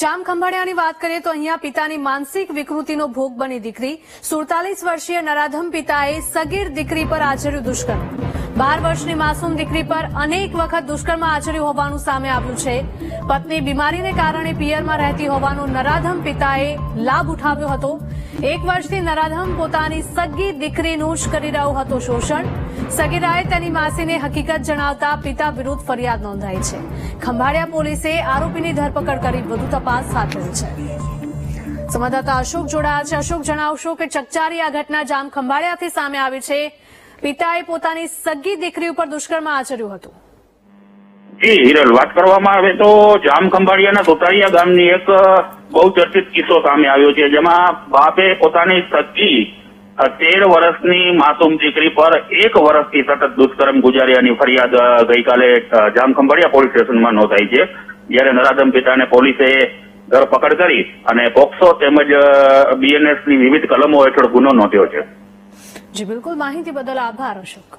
જામ ખંભાળિયાની વાત કરીએ તો અહીંયા પિતાની માનસિક વિકૃતિનો ભોગ બની દીકરી. સુડતાલીસ વર્ષીય નરાધમ પિતાએ સગીર દીકરી પર આચર્યું દુષ્કર્મ. બાર વર્ષની માસૂમ દીકરી પર અનેક વખત દુષ્કર્મ આચર્યું હોવાનું સામે આવ્યું છે. પત્ની બીમારીને કારણે પિયરમાં રહેતી હોવાનો નરાધમ પિતાએ લાભ ઉઠાવ્યો હતો. એક વર્ષથી નરાધમ પોતાની સગી દીકરીનું જ કરી રહ્યો હતો શોષણ. સગીરાએ તેની માસીને હકીકત જણાવતા પિતા વિરુદ્ધ ફરિયાદ નોંધાઈ છે. ખંભાળિયા પોલીસે આરોપીની ધરપકડ કરી વધુ તપાસ હાથ ધરી છે. સંવાદદાતા અશોક જોડાયા છે. અશોક, જણાવશો કે ચકચારી આ ઘટના જામ ખંભાળિયાથી સામે આવી છે. પિતાએ પોતાની સગી દીકરી ઉપર દુષ્કર્મ આચર્યું હતું. જી, હિરલ, વાત કરવામાં આવે તો જામ ખંભાળિયાના સોતારિયા ગામની એક બહુ ચર્ચિત કિસ્સો સામે આવ્યો છે, જેમાં બાપે પોતાની સગી તેર વર્ષની માસૂમ દીકરી પર એક વર્ષથી સતત દુષ્કર્મ ગુજાર્યાની ફરિયાદ ગઈકાલે જામખંભાળિયા જામ ખંભાળિયા પોલીસ સ્ટેશનમાં નોંધાઈ છે. જ્યારે નરાધમ પિતાને પોલીસે ધરપકડ કરી અને પોક્સો તેમજ બીએનએસની વિવિધ કલમો હેઠળ ગુનો નોંધ્યો છે. જી, બિલકુલ. માહિતી બદલ આભાર, અશોક.